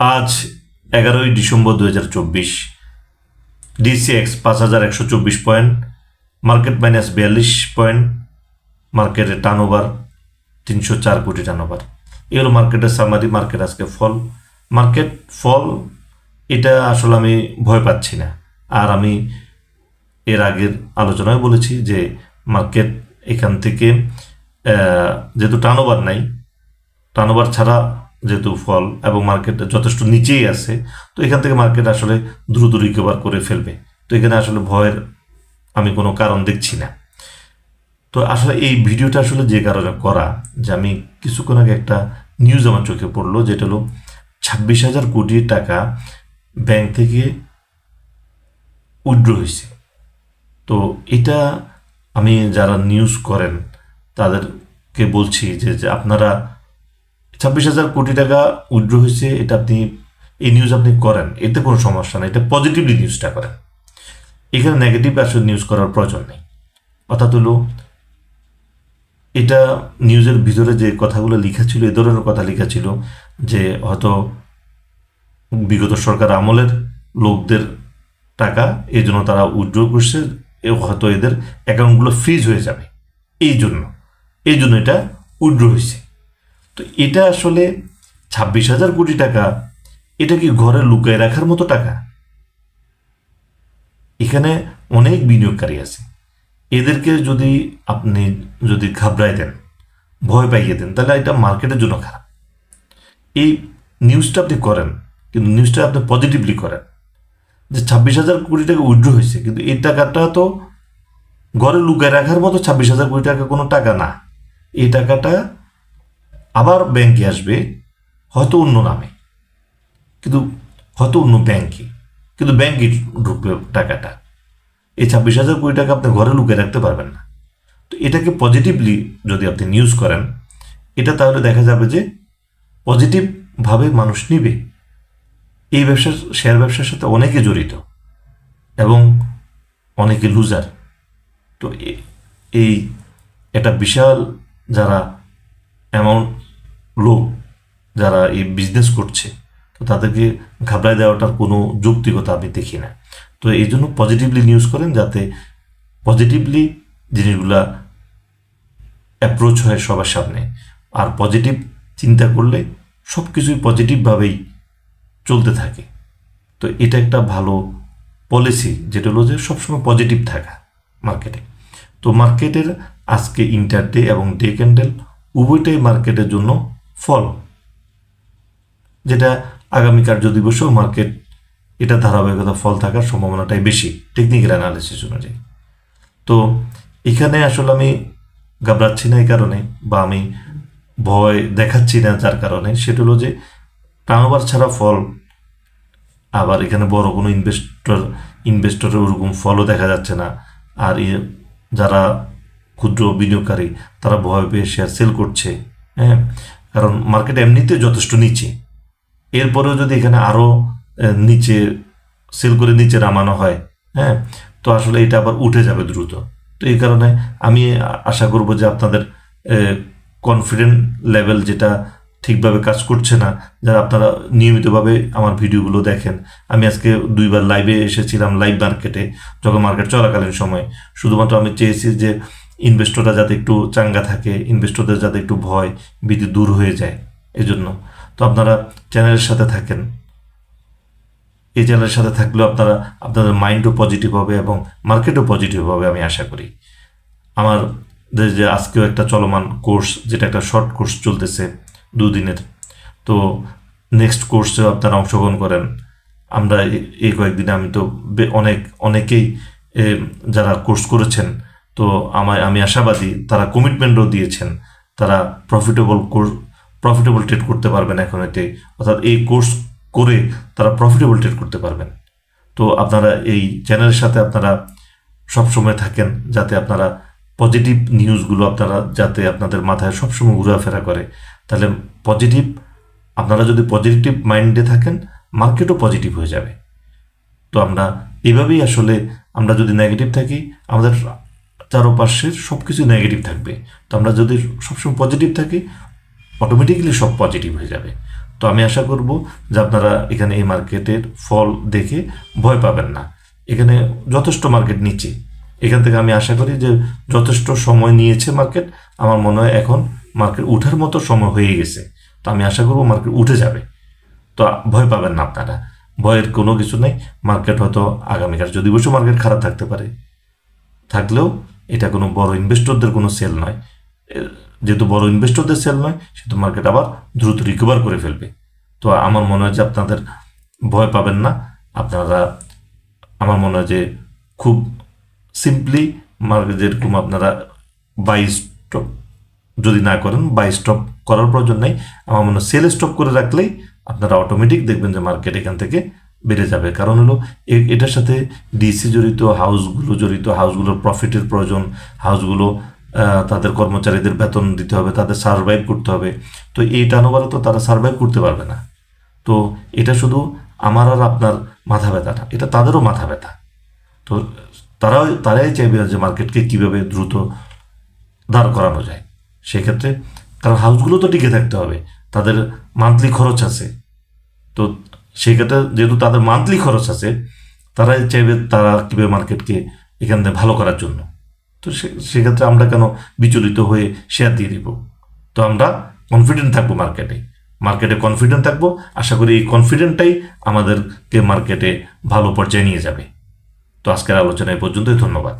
আজ এগারোই ডিসেম্বর দু হাজার চব্বিশ, ডিসিএক্স পাঁচ হাজার একশো চব্বিশ পয়েন্ট, মার্কেট মাইনাস বিয়াল্লিশ পয়েন্ট মার্কেটের টার্ন ওভার তিনশো চার কোটি টার্ন ওভার এগুলো মার্কেটের সামারি মার্কেট আজকে ফল মার্কেট ফল এটা আসলে আমি ভয় পাচ্ছি না। আর আমি এর আগের আলোচনায় বলেছি যে মার্কেট এখান থেকে যেহেতু টার্ন ওভার নাই টার্নওভার ছাড়া যেহেতু ফল এবং মার্কেট যথেষ্ট নিচেই আছে, তো এখান থেকে মার্কেট আসলে দ্রুত রিকভার করে ফেলবে। তো এখানে আসলে ভয়ের আমি কোনো কারণ দেখছি না। তো আসলে এই ভিডিওটা আসলে যে কারণে করা, যে আমি কিছুক্ষণ আগে একটা নিউজ আমার চোখে পড়ল, যেটা হলো ছাব্বিশ হাজার কোটি টাকা ব্যাংক থেকে উইথড্র হয়েছে। তো এটা আমি যারা নিউজ করেন, তাদেরকে বলছি যে আপনারা ছাব্বিশ হাজার কোটি টাকা উইথড্র হয়েছে, এটা আপনি এই নিউজ আপনি করেন, এতে কোনো সমস্যা নেই, এটা পজিটিভলি নিউজটা করেন। এখানে নেগেটিভ আসলে নিউজ করার প্রয়োজন নেই। অর্থাৎ হলো, এটা নিউজের ভিতরে যে কথাগুলো লেখা ছিল, এ ধরনের কথা লেখা ছিল যে হয়তো বিগত সরকার আমলের লোকদের টাকা, এই জন্য তারা উইথড্র করছে হয়তো এদের অ্যাকাউন্টগুলো ফ্রিজ হয়ে যাবে। এই জন্য এই জন্য এটা উইথড্র হয়েছে। তো এটা আসলে ছাব্বিশ হাজার কোটি টাকা, এটা কি ঘরে লুকিয়ে রাখার মতো টাকা? এখানে অনেক বিনিয়োগকারী আছে। এদেরকে যদি আপনি যদি ঘাবড়ায় দেন, ভয় পাইয়ে দেন, তাহলে এটা মার্কেটের জন্য খারাপ। এই নিউজটা আপনি করেন, কিন্তু নিউজটা আপনি পজিটিভলি করেন যে ছাব্বিশ হাজার কোটি টাকা উইথড্র হয়েছে, কিন্তু এই টাকাটা তো ঘরে লুকায় রাখার মতো ছাব্বিশ হাজার কোটি টাকা কোনো টাকা না। এই টাকাটা আবার ব্যাংকে আসবে, হয়তো অন্য নামে। কিন্তু হয়তো অন্য ব্যাংকে। কিন্তু ব্যাংকে ঢুকবে টাকাটা। এই ছাব্বিশ হাজার কোটি টাকা আপনি ঘরে লুকিয়ে রাখতে পারবেন না। তো এটাকে পজিটিভলি যদি আপনি নিউজ করেন, এটা তাহলে দেখা যাবে যে পজিটিভভাবে মানুষ নিবে। এই ব্যবসা শেয়ার ব্যবসার সাথে অনেকে জড়িত এবং অনেকে লুজার তো এই একটা বিশাল যারা এমন লোক যারা এই বিজনেস করছে, তো তাদেরকে ঘাবড়ায় দেওয়াটার কোনো যৌক্তিকতা আমি দেখি না। তো এই জন্য পজিটিভলি নিউজ করেন যাতে পজিটিভলি জিনিসগুলা অ্যাপ্রোচ হয় সবার সামনে। আর পজিটিভ চিন্তা করলে সব কিছুই পজিটিভভাবেই চলতে থাকে। তো এটা একটা ভালো পলিসি যেটা হলো যে সবসময় পজিটিভ থাকা মার্কেটে তো মার্কেটের আজকে ইন্টারডে এবং ডে ক্যান্ডেল উভয়টাই মার্কেটের জন্য ফল, যেটা আগামী কার্য দিবসেও মার্কেট এটা ধারাবাহিকতা ফল থাকার সম্ভাবনাটাই বেশি টেকনিক্যাল অ্যানালিসিস অনুযায়ী। তো এখানে আসলে আমি ঘাবড়াচ্ছি না এই কারণে, বা আমি ভয় দেখাচ্ছি না যার কারণে, সেটা হলো যে টার্নওভার ছাড়া ফল, আবার এখানে বড় কোনো ইনভেস্টর ইনভেস্টরের ওরকম ফলও দেখা যাচ্ছে না, আর যারা ক্ষুদ্র বিনিয়োগকারী, তারা ভয় পেয়ে শেয়ার সেল করছে হ্যাঁ? কারণ মার্কেট এমনিতেও যথেষ্ট নিচে। এরপরেও যদি এখানে আরও নিচে সেল করে নিচে নামানো হয় হ্যাঁ তো আসলে এটা আবার উঠে যাবে দ্রুত। তো এই কারণে আমি আশা করব যে আপনাদের কনফিডেন্ট লেভেল যেটা ঠিকভাবে কাজ করছে না, যারা আপনারা নিয়মিতভাবে আমার ভিডিওগুলো দেখেন। আমি আজকে দুইবার লাইভে এসেছিলাম লাইভ মার্কেটে যখন মার্কেট চলাকালীন সময়। শুধুমাত্র আমি চেয়েছি যে ইনভেস্টররা যাতে একটু চাঙ্গা থাকে ইনভেস্টরদের যাতে একটু ভয়, ভীতি দূর হয়ে যায় এজন্য। তো আপনারা চ্যানেলের সাথে থাকেন। এই চ্যানেলের সাথে থাকলেও আপনারা, আপনাদের মাইন্ডও পজিটিভ হবে এবং মার্কেটও পজিটিভ হবে আমি আশা করি। আমার যে আজকেও একটা চলমান কোর্স যেটা একটা শর্ট কোর্স চলতেছে দুদিনের। তো নেক্সট কোর্সেও আপনারা অংশগ্রহণ করেন। আমরা এই কয়েকদিনে আমি তো অনেক, অনেকেই যারা কোর্স করেছেন তো আমায় আমি আশাবাদী তারা কমিটমেন্টও দিয়েছেন। তারা প্রফিটেবল কোর্স প্রফিটেবল ট্রেড করতে পারবেন এখন এতে। অর্থাৎ এই কোর্স করে তারা প্রফিটেবল ট্রেড করতে পারবেন। তো আপনারা এই চ্যানেলের সাথে আপনারা সবসময় থাকেন, যাতে আপনারা পজিটিভ নিউজগুলো আপনারা, যাতে আপনাদের মাথায় সবসময় ঘোরাফেরা করে। তাহলে পজিটিভ আপনারা যদি পজিটিভ মাইন্ডে থাকেন মার্কেটও পজিটিভ হয়ে যাবে। তো আমরা এভাবেই আসলে আমরা যদি নেগেটিভ থাকি, আমাদের চারপাশের সব কিছু নেগেটিভ থাকবে। তো আমরা যদি সবসময় পজিটিভ থাকি অটোমেটিক্যালি সব পজিটিভ হয়ে যাবে। তো আমি আশা করব যে আপনারা এখানে এই মার্কেটের ফল দেখে ভয় পাবেন না। এখানে যথেষ্ট মার্কেট নিচে। এখান থেকে আমি আশা করি যে যথেষ্ট সময় নিয়েছে মার্কেট আমার মনে হয় এখন মার্কেট উঠার মতো সময় হয়ে গেছে। তো আমি আশা করব মার্কেট উঠে যাবে। তো ভয় পাবেন না আপনারা। ভয়ের কোনো কিছু নেই। মার্কেট হয়তো আগামীকাল যদি বসে মার্কেট খারাপ থাকতে পারে। থাকলেও এটা কোনো বড় ইনভেস্টরদের কোনো সেল নয়। যেহেতু বড় ইনভেস্টরদের সেল নয়, সেহেতু মার্কেট আবার দ্রুত রিকভার করে ফেলবে। তো আমার মনে হয় যে আপনাদের ভয় পাবেন না। আপনারা, আমার মনে হয় যে খুব সিম্পলি মার্কেট যেরকম আপনারা বাই স্টপ যদি না করেন বাই স্টপ করার প্রয়োজন নেই। আমার মনে হয় সেল স্টপ করে রাখলেই আপনারা অটোমেটিক দেখবেন যে মার্কেট এখান থেকে বেড়ে যাবে। কারণ হলো এটার সাথে ডিসি জড়িত হাউসগুলো জড়িত, হাউসগুলোর প্রফিটের প্রয়োজন, হাউসগুলো তাদের কর্মচারীদের বেতন দিতে হবে, তাদের সার্ভাইভ করতে হবে। তো এই টার্নওভারে তো তারা সার্ভাইভ করতে পারবে না। তো এটা শুধু আমার আর আপনার মাথা ব্যথা না, এটা তাদেরও মাথা ব্যথা। তো তারাও, তারাই চাইবে যে মার্কেটকে কীভাবে দ্রুত দাঁড় করানো যায়। সেক্ষেত্রে কারণ হাউসগুলো তো টিকে থাকতে হবে, তাদের মান্থলি খরচ আছে। তো সেক্ষেত্রে যেহেতু তাদের মান্থলি খরচ আছে, তারাই চাইবে তারা কীভাবে মার্কেটকে এখান থেকে ভালো করার জন্য। তো সেক্ষেত্রে আমরা কেন বিচলিত হয়ে শেয়ার দিয়ে দিব? তো আমরা কনফিডেন্ট থাকব মার্কেটে মার্কেটে কনফিডেন্ট থাকব, আশা করি এই কনফিডেন্টটাই আমাদেরকে মার্কেটে ভালো পর্যায়ে নিয়ে যাবে। তো আজকের আলোচনা পর্যন্তই, ধন্যবাদ।